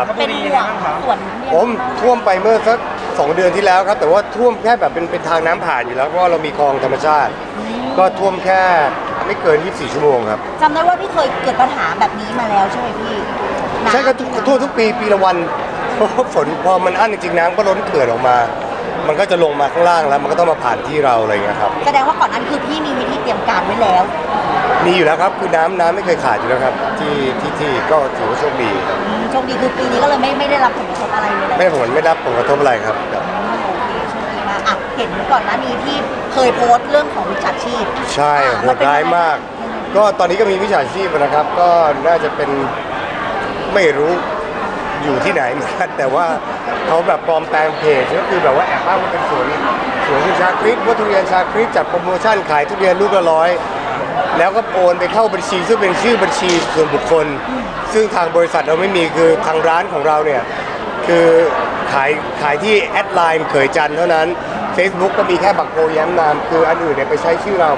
ครับบุเป็นรีห่วงยังไงบ้างครับส่วนเนี่ยผมท่วมไปเมื่อสักสองเดือนที่แล้วครับ แต่ว่าท่วมแค่แบบเป็นเป็นทางน้ำผ่านอยู่แล้วเพราะว่าเรามีคลองธรรมชาติ ก็ท่วมแค่ไม่เกิน 24 ชั่วโมงครับ จำได้ว่าพี่เคยเกิดปัญหาแบบนี้มาแล้วใช่ไหมพี่น้ำใช่ก็ทุกทั่วทุกปีปีละวันเพราะว่าฝนพอมันอั้นจริงๆน้ำก็ล้นเขื่อนออกมา มันก็จะลงมาข้างล่างแล้ว มันก็ต้องมาผ่านที่เราอะไรอย่างเงี้ยครับ แสดงว่าก่อนนั้นคือพี่มีวิธีเตรียมการไว้แล้ว มีอยู่แล้วครับคือน้ำน้ำไม่เคยขาดอยู่แล้วครับ ที่ที่ที่ก็ถือว่าโชคดีครับอืมโชคดีคือปีนี้ก็เลยไม่ไม่ได้รับผลกระทบอะไรเลยไม่ผลไม่รับผลกระทบอะไรครับครับ อืมโอเคโชคดีมากอะเห็นก่อนหน้านี้ที่เคยโพสต์เรื่องของวิชาชีพใช่อะโหดร้ายมาก ก็ตอนนี้ก็มีวิชาชีพนะครับ ก็น่าจะเป็นไม่รู้ อยู่ที่ไหนเหมือนกันแต่ว่าเขาแบบปลอมแปลงเพจก็คือแบบว่าแอบอ้างว่าเป็นสวนสวนคุณชาคริสว่าทุเรียนชาคริสจัดโปรโมชั่นขายทุเรียนลูกละร้อยแล้วก็โอนไปเข้าบัญชีซึ่งเป็นชื่อบัญชีส่วนบุคคล ซึ่งทางบริษัทเราไม่มีคือทางร้านของเราเนี่ยคือขายขายที่แอดไลน์เขยจันเท่านั้น Facebook ก็มีแค่บักโกแย้มนามคืออันอื่นเนี่ยไปใช้ชื่อเรา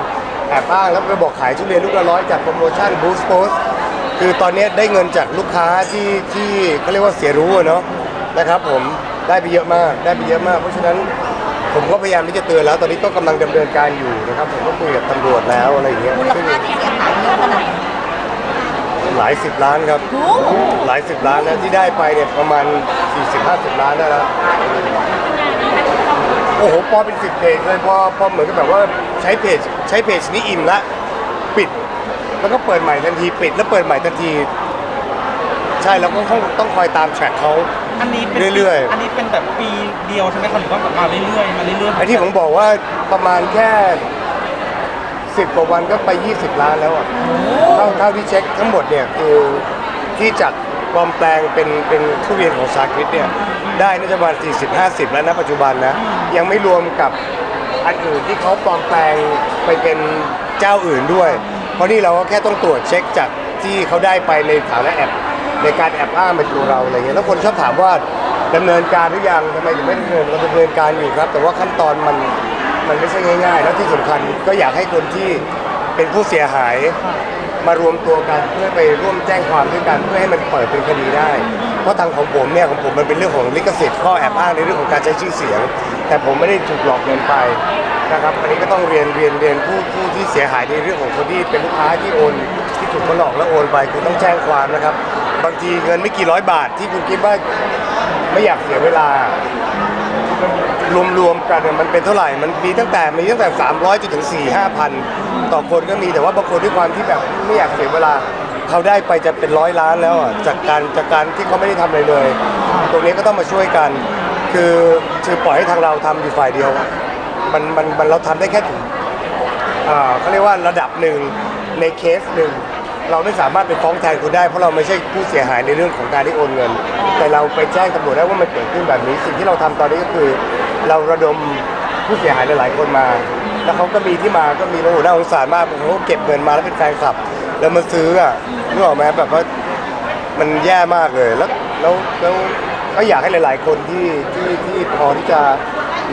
แอบอ้างแล้วไปบอกขายทุเรียนลูกละร้อยจากโปรโมชั่นบูสต์โพส คือตอนนี้ได้เงินจากลูกค้าที่ที่เขาเรียกว่าเสียรู้อะเนาะนะครับ ผมได้ไปเยอะมากได้ไปเยอะมาก เพราะฉะนั้นผมก็พยายามที่จะเตือนแล้ว ตอนนี้ก็กำลังดำเนินการอยู่นะครับ ผมก็คุยกับตำรวจแล้วอะไรอย่างเงี้ยมูลซึ่งค่าที่เสียหายเยอะขนาดไหน หลายสิบล้านครับ โอ้โหหลายสิบล้านนะที่ได้ไปเนี่ยประมาณ 40-50 ล้านได้แล้วโอ้โหพอเป็นสิบเพจเลยพอพอเหมือนกับแบบว่าใช้เพจใช้เพจนี้อิ่มละ ปิด แล้วก็เปิดใหม่ทันทีปิดแล้วเปิดใหม่ทันที ใช่แล้วก็ต้องต้องคอยตามแทร็กเขา อันนี้เป็นเรื่อยๆ อันนี้เป็นแบบปีเดียวใช่ไหมครับหรือว่าแบบมาเรื่อยๆมาเรื่อยๆไอ้ที่ผมบอกว่าประมาณแค่สิบกว่าวันก็ไป 20 ล้านแล้วอะเท่าเท่าที่เช็คทั้งหมดเนี่ยคือที่จากปลอมแปลงเป็นเป็นทุเรียนของชาคริสเนี่ยได้น่าจะประมาณ40 50 แล้วนะปัจจุบันนะยังไม่รวมกับอันอื่นที่เขาปลอมแปลงไปเป็นเจ้าอื่นด้วยเพ ราะนี่เราก็แค่ต้องตรวจเช็คจากที่เขาได้ไปในฐานะแอปในการแอบอ้างเป็นตัวเราอะไรเงี้ยแล้วคนชอบถามว่าดำเนินการหรือยังทำไมถึงไม่ดำเนินเราดำเนินการอยู่ครับ แต่ว่าขั้นตอนมันมันไม่ใช่ง่าย ๆ แล้วที่สำคัญก็อยากให้คนที่เป็นผู้เสียหาย มารวมตัวกันเพื่อไปร่วมแจ้งความด้วยกันเพื่อให้มันเปิดเป็นคดีได้ เพราะทางของผมเนี่ยของผมมันเป็นเรื่องของลิขสิทธิ์ข้อแอบอ้างในเรื่องของการใช้ชื่อเสียง แต่ผมไม่ได้ถูกหลอกเงินไป นะครับอันนี้ก็ต้องเรียนเรียนเรียนผู้ผู้ที่เสียหายในเรื่องของคนที่เป็นลูกค้าที่โอนที่ถูกเขาหลอกแล้วโอนไปคุณต้องแจ้งความนะครับ บางทีเงินไม่กี่ร้อยบาทที่คุณคิดว่าไม่อยากเสียเวลารวมๆกันเนี่ยมันเป็นเท่าไหร่ มันมีตั้งแต่มีตั้งแต่ 300จนถึง 4 5พันต่อคนก็มีแต่ว่าบางคนด้วยความที่แบบไม่อยากเสียเวลาเขาได้ไปจะเป็นร้อยล้านแล้วอะจากการจากการที่เขาไม่ได้ทำอะไรเลย ตรงนี้ก็ต้องมาช่วยกัน คือคือปล่อยให้ทางเราทำอยู่ฝ่ายเดียว มันมันมันเราทำได้แค่ถึงเขาเรียกว่าระดับหนึ่งในเคสหนึ่งเราไม่สามารถไปฟ้องแทนคุณได้ เพราะเราไม่ใช่ผู้เสียหายในเรื่องของการที่โอนเงิน แต่เราไปแจ้งตำรวจได้ว่ามันเกิดขึ้นแบบนี้ สิ่งที่เราทำตอนนี้ก็คือ เราระดมผู้เสียหายหลายคนมา แล้วเขาก็มีที่มาก็มีโอ้โหน่าสงสารมากเขาเก็บเงินมาแล้วเป็นแฟนคลับ แล้วมาซื้ออะนึกออกไหมแบบว่ามันแย่มากเลยแล้วแล้วแล้วก็อยากให้หลาย ๆ คนที่ที่ที่พอที่จะ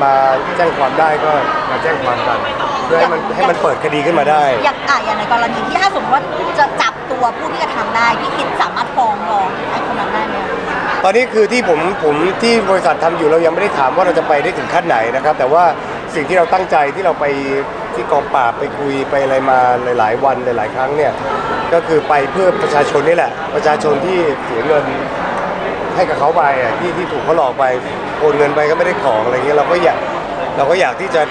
มาแจ้งความได้ก็มาแจ้งความกันเพื่อให้มันให้มันเปิดคดีขึ้นมาได้ อย่างอะอย่างในกรณีที่ถ้าสมมติว่าจะจับตัวผู้ที่กระทำได้พี่คิดสามารถฟ้องร้องไอ้คนนั้นได้ไหมตอนนี้คือที่ผมผมที่บริษัททำอยู่เรายังไม่ได้ถามว่าเราจะไปได้ถึงขั้นไหนนะครับ แต่ว่าสิ่งที่เราตั้งใจที่เราไปที่กองปราบไปคุยไปอะไรมาหลาย ๆ วันหลาย ๆ ครั้งเนี่ยก็คือไปเพื่อประชาชนนี่แหละ ประชาชนที่เสียเงินให้กับเขาไปอะที่ที่ถูกเขาหลอกไป โอนเงินไปก็ไม่ได้ของอะไรเงี้ยเราก็อยากเราก็อยากที่จะ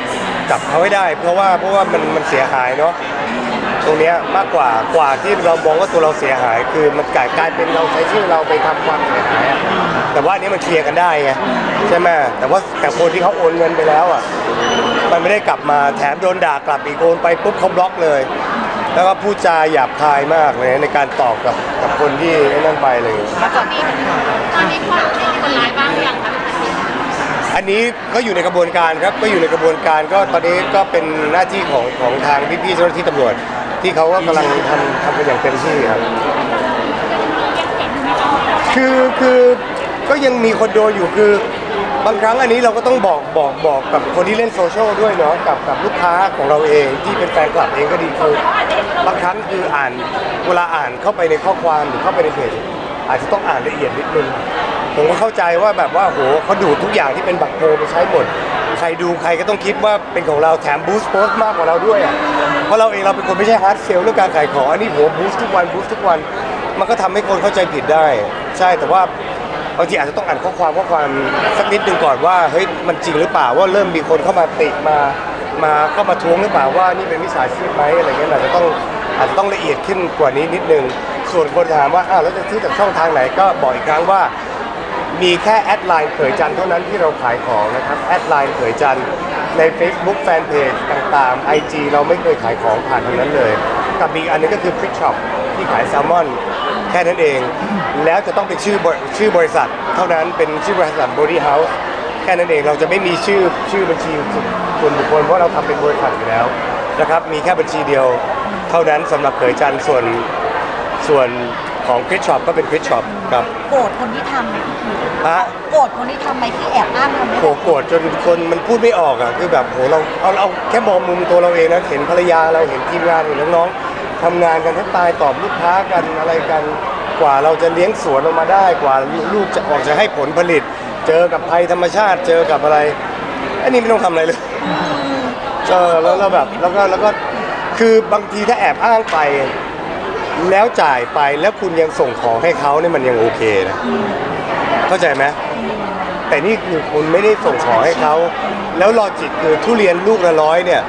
จับเขาให้ได้ เพราะว่าเพราะว่ามันมันเสียหายเนาะตรงเนี้ยมากกว่ากว่าที่เรามองว่าตัวเราเสียหาย คือมันกลายกลายเป็นเราใช้ชื่อเราไปทำความเสียหายอะแต่ว่าอันนี้มันเคลียร์กันได้ไงใช่ไหมแต่ว่าแต่คนที่เขาโอนเงินไปแล้วอะมันไม่ได้กลับมาแถมโดนด่ากลับอีกโอนไปปุ๊บเขาบล็อกเลย แล้วก็พูดจาหยาบคายมากเลยในการตอบกับกับคนที่ไอ้นั่นไปเลยตอนนี้นี้คนคนร้ายบ้างหรือยังคะ อั นนี้ก็อยู่ในกระบวนการครับก็อยู่ในกระบวนการก็ตอนนี้ก็เป็นหน้าที่ของของทางพี่ๆเจ้าหน้าที่ตำรวจ ที่เขาก็กำลังทำทำกันอย่างเต็มที่ครับคือคือก็ยังมีคนโดนอยู่คือบางครั้งอันนี้เราก็ต้องบอกบอกบอกกับคนที่เล่นโซเชียลด้วยเนาะกับกับลูกค้าของเราเองที่เป็นแฟนคลับเองก็ดีคือบางครั้งคืออ่านเวลาอ่านเข้าไปในข้อความหรือเข้าไปในเพจอาจจะต้องอ่านละเอียดนิดนึง ผมก็เข้าใจว่าแบบว่าโหเขาดูดทุกอย่างที่เป็นบักโพไปใช้หมด ใครดูใครก็ต้องคิดว่าเป็นของเราแถมบูสต์โพสต์มากกว่าเราด้วยอะเพราะเราเองเราเป็นคนไม่ใช่ฮาร์ดเซลเรื่องการขายของอันนี้โหบูสต์ทุกวันบูสต์ทุกวัน มันก็ทำให้คนเข้าใจผิดได้ ใช่แต่ว่าบางทีอาจจะต้องอ่านข้อความข้อความสักนิดนึงก่อนว่าเฮ้ยมันจริงหรือเปล่าว่าเริ่มมีคนเข้ามาติมา มาก็มาทวงหรือเปล่าว่านี่เป็นมิจฉาชีพไหมอะไรเงี้ยอาจจะต้องอาจจะต้องละเอียดขึ้นกว่านี้นิดนึง ส่วนคนถามว่าอ้าวแล้วจะซื้อจากช่องทางไหนก็บอกอีกครั้งว่า มีแค่แอดไลน์เขยจันเท่านั้นที่เราขายของนะครับแอดไลน์เขยจันใน Facebook Fanpage ต่างๆ IG เราไม่เคยขายของผ่านทางนั้นเลยกับอีกอันนึงก็คือ Quick Shop ที่ขายแซลมอนแค่นั้นเอง แล้วจะต้องเป็นชื่อบริชื่อบริษัท เท่านั้นเป็นชื่อบริษัท Body House แค่นั้นเองเราจะไม่มีชื่อชื่อบัญชีส่วนบุคคลเพราะเราทำเป็นบริษัทอยู่แล้วนะครับมีแค่บัญชีเดียว เท่านั้นสำหรับเขยจันส่วนส่วน ของ Quick Shop ก็เป็น Quick Shop ครับโกรธคนที่ทำไหมพี่คิดฮะโกรธคนที่ทำไหมที่แอบอ้างทำไหมโหโกรธจนคนมันพูดไม่ออกอะคือแบบโหเราเอาเราแค่มองมุมตัวเราเองนะเห็นภรรยาเราเห็นทีมงานเห็นน้องๆทำงานกันแทบตายตอบลูกค้ากันอะไรกันกว่าเราจะเลี้ยงสวนออกมาได้กว่าลูกจะออกจะให้ผลผลิต เจอกับภัยธรรมชาติเจอกับอะไรอันนี้ไม่ต้องทำอะไรเลยเออแล้วเราแบบแล้วก็แล้วก็คือบางทีถ้าแอบอ้างไป แล้วจ่ายไปแล้วคุณยังส่งของให้เขาเนี่ยมันยังโอเคนะเข้าใจไหมแต่นี่คือคุณไม่ได้ส่งของให้เขาแล้วลอจิกคือทุเรียนลูกละร้อยเนี่ย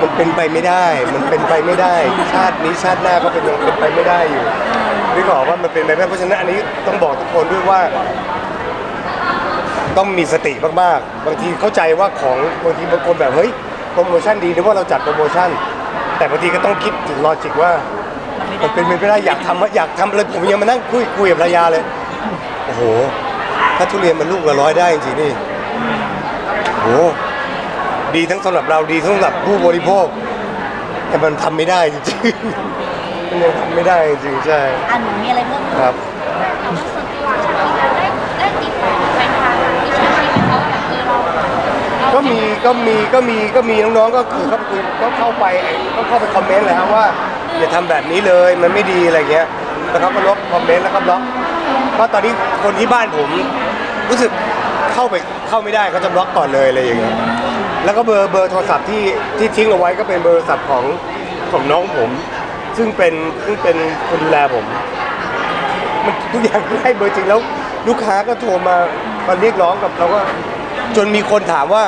มันเป็นไปไม่ได้ มันเป็นไปไม่ได้ ชาตินี้ชาติหน้าก็เป็นยังเป็นไปไม่ได้อยู่นึกออกว่ามันเป็นไปไม่ได้เพราะฉะนั้นอันนี้ต้องบอกทุกคนด้วยว่า ต้องมีสติมากๆ บางทีเข้าใจว่าของบางทีบางคนแบบเฮ้ยโปรโมชั่นดีนึกว่าเราจัดโปรโมชั่น แต่บางทีก็ต้องคิดถึงลอจิกว่า มันเป็นไปไม่ได้อยากทำอยากทำเลยผมยังมานั่งคุยคุยกับภรรยาเลย โอ้โห ถ้าทุเรียนมันลูกละร้อยได้จริงๆนี่โอ้โหดีทั้งสำหรับเราดีทั้งสำหรับผู้บริโภค แต่มันทำไม่ได้จริงๆมันยังทำไม่ได้จริงๆใช่อะหนูมีอะไรเพิ่มไหมครับแต่ว่าส่วนตัวเราได้ได้ติดต่อไปทางวิชาชีพเขาแบบเออเราเราก็มีก็มีก็มีก็มีน้องๆก็คือเข้าไปคุยก็เข้าไปก็เข้าไปคอมเมนต์เลยครับว่า อย่าทำแบบนี้เลยมันไม่ดีอะไรเงี้ยแล้วเขาก็ลบคอมเมนต์แล้วก็บล็อกเพราะตอนนี้คนที่บ้านผมรู้สึกเข้าไปเข้าไม่ได้เขาจะบล็อกก่อนเลยอะไรอย่างเงี้ยแล้วก็เบอร์เบอร์โทรศัพท์ที่ที่ทิ้งเอาไว้ก็เป็นเบอร์โทรศัพท์ของของน้องผม ซึ่งเป็นซึ่งเป็นคนดูแลผมมันทุกอย่างให้เบอร์จริงแล้ว ลูกค้าก็โทรมามาเรียกร้องกับเราว่าจนมีคนถามว่า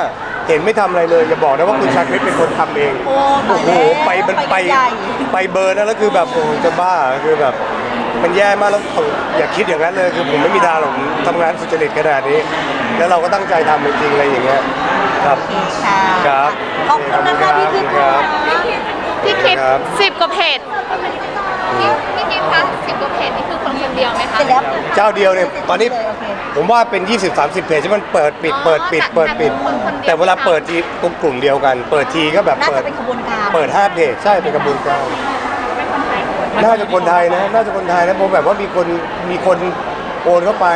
เห็นไม่ทำอะไรเลยอย่าบอกนะว่าคุณชาคริสเป็นคนทำเองโอ้โอ้โหไปมันไปใหญ่ ไปเบอร์นั้นแล้วคือแบบโอ้โหจะบ้าคือแบบ มันแย่มากแล้วผมอย่าคิดอย่างนั้นเลยคือผมไม่มีทางหรอกผมทำงานสุจริตขนาดนี้ แล้วเราก็ตั้งใจทำจริงๆอะไรอย่างเงี้ยครับ ค่ะครับขอบคุณนะคะพี่คิดครัค่ะบพี่คลิปครับ สิบกว่าเพจ พี่พี่คิดคะสิบกว่าเพจนี่คือคนคนเดียวไหมคะเสร็จแล้วเจ้าเดียวเนี่ยตอนนี้โอเคผมว่าเป็น 20 30 เพจที่มันเปิดปิดอ๋อเปิดปิดแต่เปิดปิดแต่คนคนเดียวแต่เวลาเปิดทีกลุ่มกลุ่มเดียวกัน เปิดทีก็แบบน่าเปิจะด เป็นขบวนการเปิด5เพจใช่เป็นกระบวนการน่าจะคนไทยนะน่าจะคนไทยนะผมแบบว่ามีคนมีคนโอนเข้าไป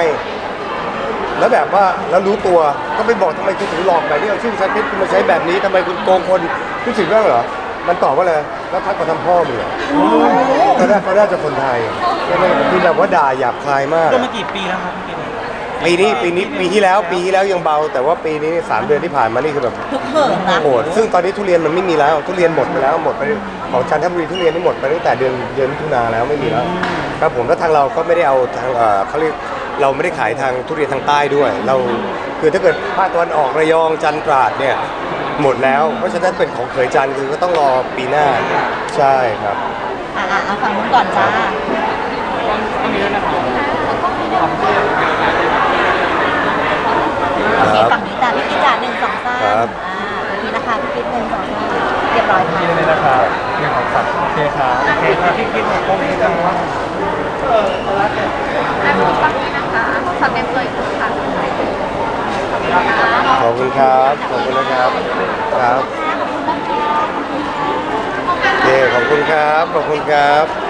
แล้วแบบว่าแล้วรู้ตัวก็ไปบอกทำไมคุณถึงหลอกแบบนี้เอาชื่อฉันเพชรคุณมาใช้แบบนี้ทำไมคุณโกงคนรู้สึกว่าเหรอมันตอบว่าอะไร แล้วทักมาทำพ่อมึงเหรอเขาน่าเขาน่าจะคนไทยใช่ไหมคือแบบว่าด่าหยาบคายมากโดนมากี่ปีแล้วครับพี่เกดปีนี้ปีนี้ปีที่แล้วปีที่แล้วยังเบา แต่ว่าปีนี้สามเดือนที่ผ่านมานี่คือแบบทุกเหินนะโหดซึ่งตอนนี้ทุเรียนมันไม่มีแล้ว ทุเรียนหมดไปแล้วหมดไปของจันทบุรีทุเรียนนี่หมดไปตั้งแต่เดือนเดือนมิถุนาแล้วไม่มีแล้วครับผมแล้วทางเราก็ไม่ได้เอาทางเอ่อเขาเรียกเราไม่ได้ขายทางทุเรียนทางใต้ด้วย เราคือถ้าเกิดภาคตะวันออกระยองจันทร์ตราดเนี่ย หมดแล้ว เพราะฉะนั้นเป็นของเขยจันทร์คือก็ต้องรอปีหน้า ใช่ครับ อะอะเอาฝั่งนู้นก่อนจ้าโอเคฝั่งนี้จ้าพี่คิดจ้าหนึ่งสองสามครับ อ่าพี่นะคะพี่คิดหนึ่งสองสามเรียบร้อยค่ะเลยนะครับหนึ่งของสัตว์โอเคครับโอเคครับพี่คิดผมมีจังว่าอันนี้ฝั่งนี้นะคะสำเร็จเลยค่ะขอบ คุณครับ ขอบคุณนะครับ ครับโอเคขอบคุณครับ ขอบคุณครับ